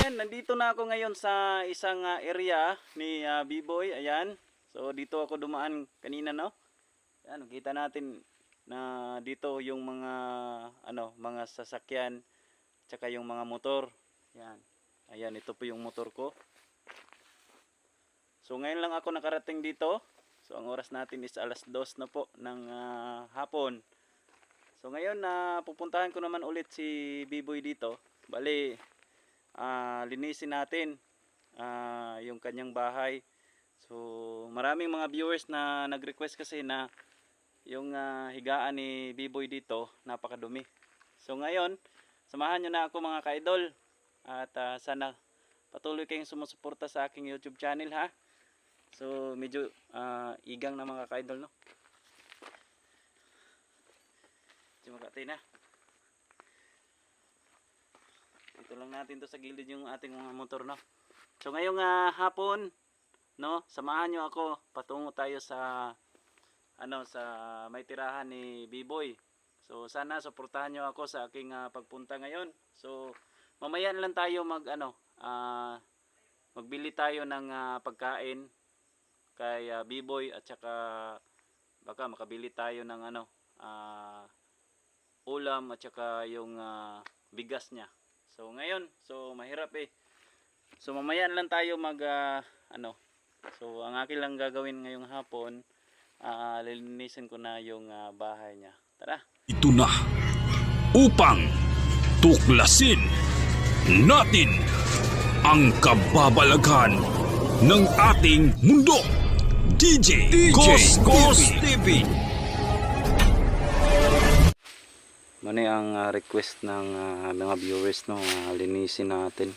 Ayan, nandito na ako ngayon sa isang ah, area ni ah, B-Boy. Ayan. So dito ako dumaan kanina, no? Ayan, kita natin na dito yung mga ano, mga sasakyan tsaka yung mga motor. Ayan. Ayan, ito po yung motor ko. So ngayon lang ako nakarating dito. So ang oras natin is alas dos na po ng ah, hapon. So ngayon na pupuntahan ko naman ulit si B-Boy dito. Bali, ah, linisin natin ah, yung kanyang bahay. So maraming mga viewers na nag-request kasi na yung ah, higaan ni B-Boy dito napakadumi. So ngayon, samahan nyo na ako mga ka-idol. At ah, sana patuloy kayong sumusuporta sa aking YouTube channel ha. So medyo ah, igang na mga ka-idol no. Medyo makatay na. Ito lang natin to sa gilid yung ating mga motor no. So ngayong ah, hapon no, samahan nyo ako patungo tayo sa ano sa may tirahan ni B-Boy. So sana suportahan nyo ako sa aking ah, pagpunta ngayon. So mamaya lang tayo mag ano ah, magbili tayo ng ah, pagkain kay ah, B-Boy at saka baka makabili tayo ng ano ah, ulam at saka yung ah, bigas niya. So ngayon, so mahirap eh. So mamaya na lang tayo mag ah, ano. So ang akin lang gagawin ngayong hapon, ah lilinisin ko na yung ah, bahay niya. Tara. Ito na upang tuklasin natin ang kababalaghan ng ating mundo. DJ, Ghost, Ghost TV. Mani ang ah, request ng ah, mga viewers no, ah, linisin natin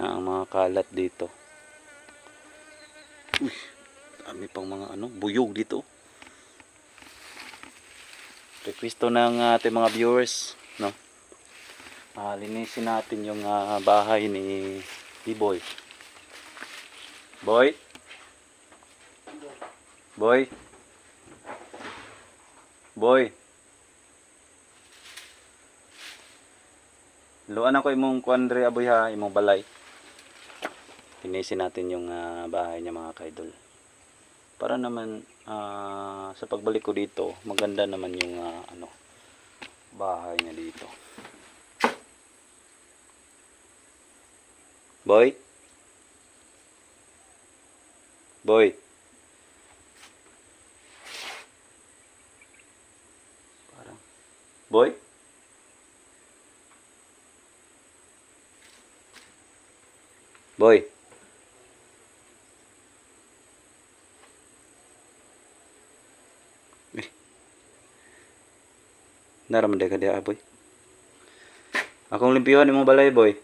na ang mga kalat dito. Uy, dami pang mga ano, buyog dito. Request to ng ah, ating mga viewers, no. Ah, linisin natin yung ah, bahay ni B-Boy. Boy? Boy? Boy? Luan ako imong kuandre aboy ha, imong balay. Linisin natin yung ah, bahay niya mga kaidol. Para naman ah, sa pagbalik ko dito, maganda naman yung ah, ano bahay niya dito. Boy? Boy? Parang Boy? Boy. Eh. Naraman dia boy. Akong limpiyon imong balay boy.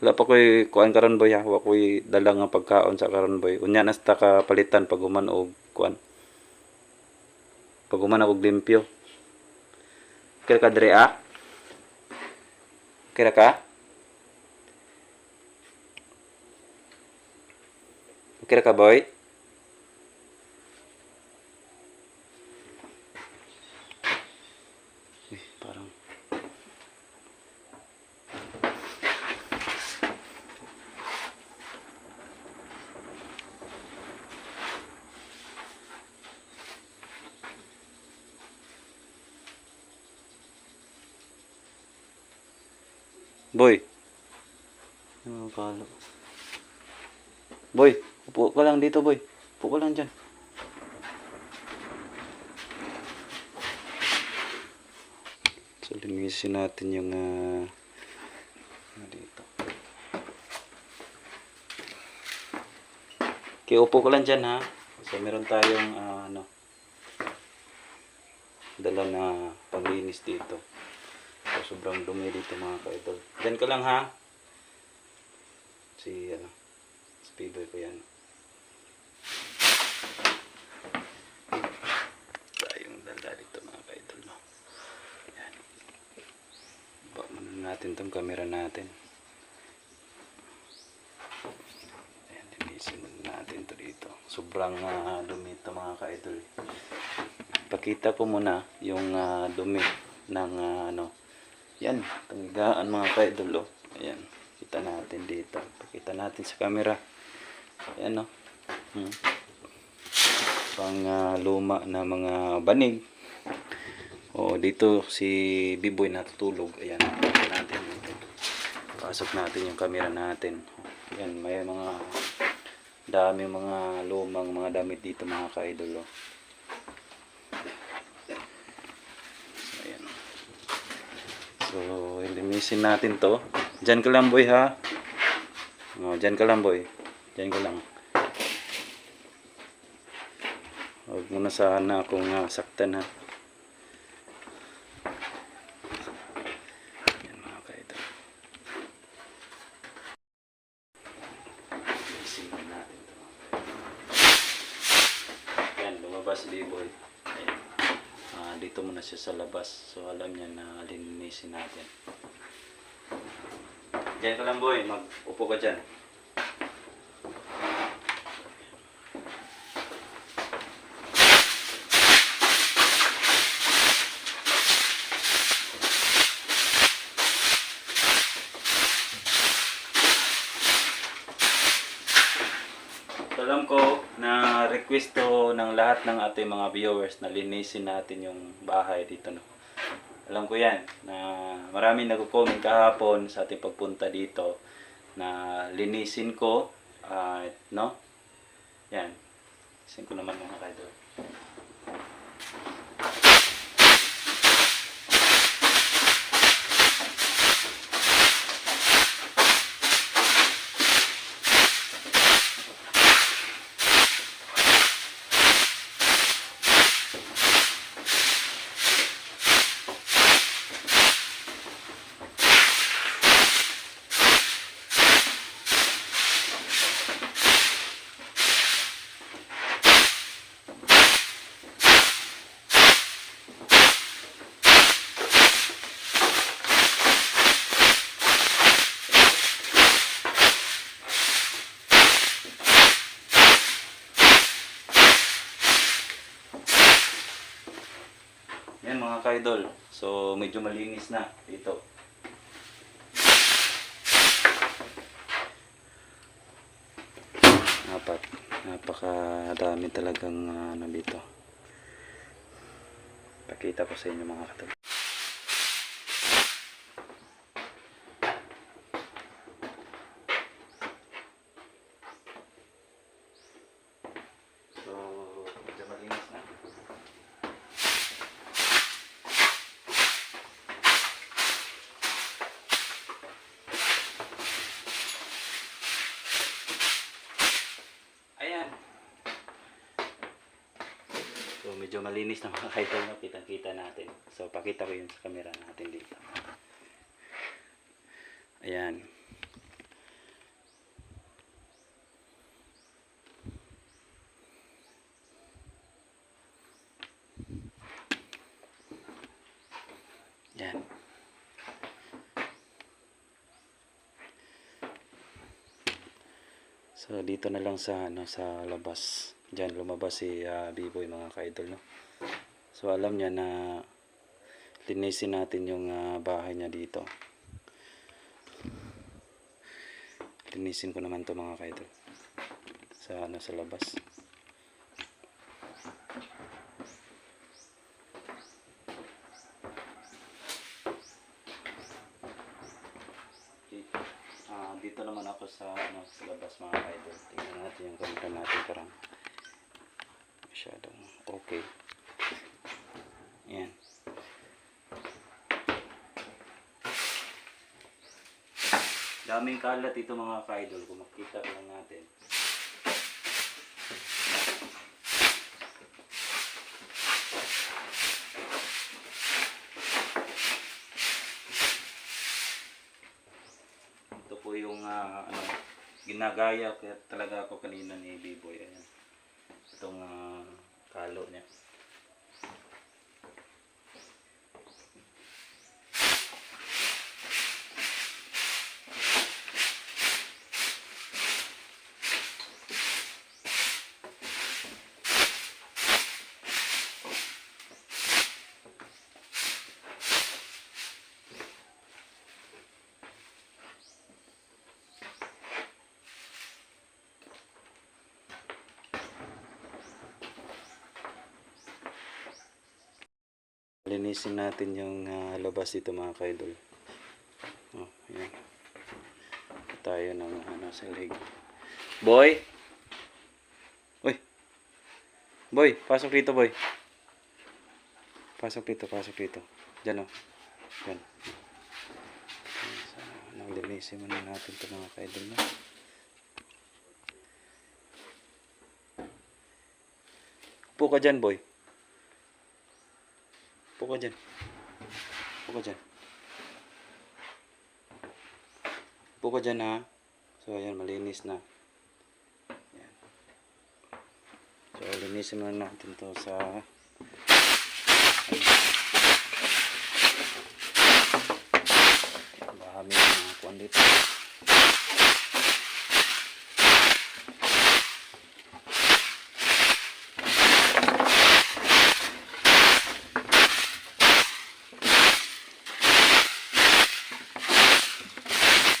Wala pa ko'y kuan karon boy ha. Wa ko'y dala nga pagkaon sa karon boy. Unya na sa ka palitan pag human og kuan. Pag human og limpyo. Kaya ka ah? Kira ka? Kira ka, boy? Boy. Ano kala? Boy, upo ka lang dito, boy. Upo ka lang dyan. So, linisin natin yung ano dito. Okay, upo ka lang dyan, ha? So, meron tayong, ah, ano, dala na panglinis dito. So, sobrang dumi dito mga ka-idol. Diyan ka lang ha. Si, ano, speedboy ko yan. Tayong dala dito mga ka-idol. No? Yan. Muna natin tong camera natin. Ayan, linisin natin to dito. Sobrang ah, dumi ito mga ka-idol. Pakita ko muna yung ah, dumi ng ah, ano, Yan, tanggaan mga ka-idol. Oh. Ayan, kita natin dito. Pakita natin sa camera. Ayan no. Hmm. Pang ah, luma na mga banig. O dito si Biboy natutulog. Ayan, natin. Pasok natin yung camera natin. Ayan, may mga dami mga lumang mga damit dito mga ka-idol. Oh. So, ayan. So, ilimisin natin to. Diyan ka lang boy ha. O, diyan ka lang boy. Diyan ka lang. Huwag mo na sana akong uh, saktan ha. Yan mga kaidol. Ilimisin na natin to. Yan, lumabas si B-boy. Ayan. Ah, dito muna siya sa labas. So alam niya na linisin natin. Diyan ka lang boy, mag-upo ka dyan. Alam ko na request to ng lahat ng ating mga viewers na linisin natin yung bahay dito. No? Alam ko yan na maraming nagko-comment kahapon sa ating pagpunta dito na linisin ko at no? Yan. Linisin ko naman mga kaidol. Kaidol. So medyo malinis na dito. Napak napakadami talagang ah, ano dito. Pakita ko sa inyo mga kaidol. So, medyo malinis na. Ayan. So, medyo malinis na mga kaidol na kitang-kita natin. So, pakita ko yun sa camera natin dito. Ayan. Yan. So dito na lang sa ano sa labas. Diyan lumabas si ah, B-boy mga ka-idol no. So alam niya na linisin natin yung ah, bahay niya dito. Linisin ko naman to mga ka-idol. Sa ano sa labas. Ah, dito naman ako sa ano sa labas mga idol. Tingnan natin yung kamera natin parang masyadong okay. Ayan. Daming kalat ito mga ka-idol kung makita lang natin. Ito po yung ah, ano, ginagaya kaya talaga ako kanina ni B-Boy. Ayan. Itong ah, kalo niya. Linisin natin yung ah, labas dito mga kaidol. Oh, yan. Tayo ng ano sa leg. Boy! Uy! Boy, pasok dito boy. Pasok dito, pasok dito. Diyan o. Yan. So, nang linisin muna natin ito mga kaidol na. Upo ka dyan, boy. Upo ka dyan. Upo ka dyan. Upo ka dyan, ha. So, ayan, malinis na. Ayan. So, linisin muna natin to sa... Bahami ng mga kuwan dito.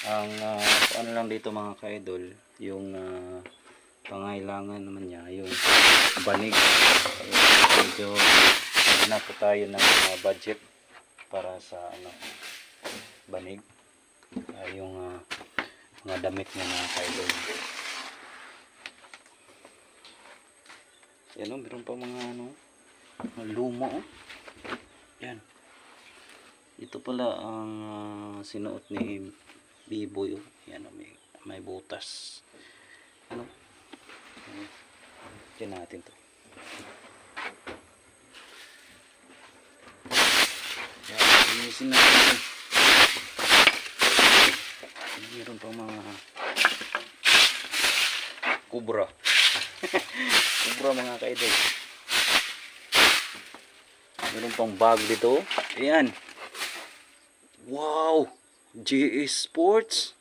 Ang ah, ano lang dito mga ka-idol, yung ah, pangailangan naman niya, yung banig. Medyo na po tayo ng ah, budget para sa ano banig. Ah, yung ah, mga damit niya mga ka-idol. Yan o, meron pa mga ano, mga luma o. Yan. Ito pala ang ah, sinuot ni Biboy. Oh. Yan, oh, may, may butas. Ano? Yan natin to. Linisin natin. Meron pa mga kubra. kubra mga kaidol. Meron pang bag dito. Ayan. Wow! GS Sports.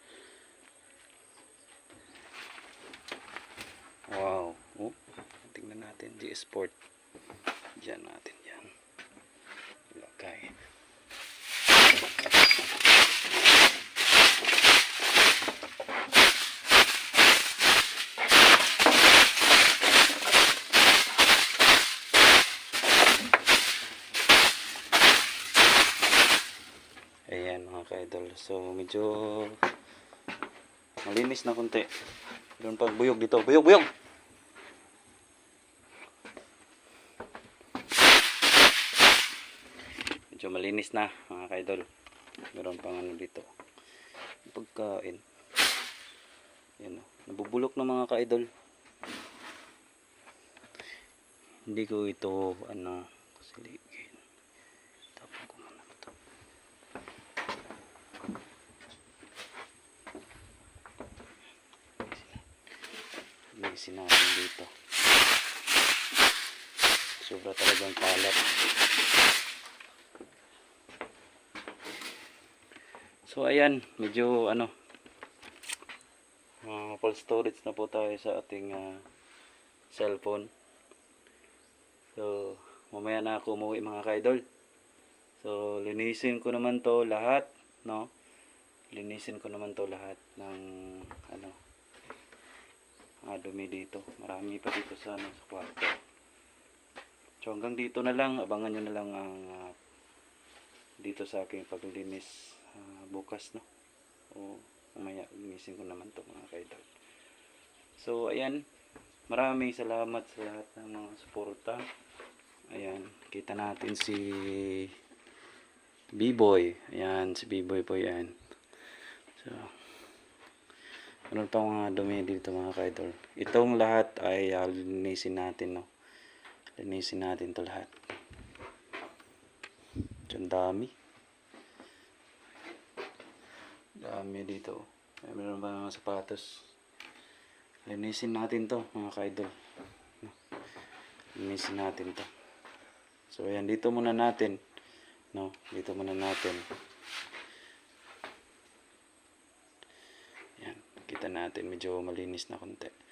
Wow. Oh, tingnan natin GS Sport. Diyan natin yan. Ilagay. Ayan mga ka-idol. So medyo malinis na konti. Doon pag buyog dito. Buyog, buyog! Medyo malinis na mga ka-idol. Meron pang ano dito. Pagkain. Yan o. Nabubulok na mga ka-idol. Hindi ko ito ano siligin. Tapos ko muna ito. Linisin natin dito. Sobra talagang kalat. So ayan, medyo ano uh, full storage na po tayo sa ating ah, cellphone. So mamaya na ako umuwi mga kaidol. So linisin ko naman to lahat, no? Linisin ko naman to lahat ng ano ah, dumi dito. Marami pa dito sa, ano, sa kwarto. So hanggang dito na lang, abangan nyo na lang ang ah, dito sa aking paglilinis bukas no. O mamaya linisin ko naman to mga kaidol. So ayan, maraming salamat sa lahat ng mga suporta. Ayan, kita natin si B-Boy. Ayan, si B-Boy po yan. So, ano pa mga dumi dito mga kaidol. Itong lahat ay uh, linisin natin, no. Linisin natin to lahat. Diyan dami. Dami dito. Ay, meron pa mga sapatos. Linisin natin to mga kaidol. Linisin natin to. So ayan, dito muna natin. No, dito muna natin. Yan, kita natin medyo malinis na konti.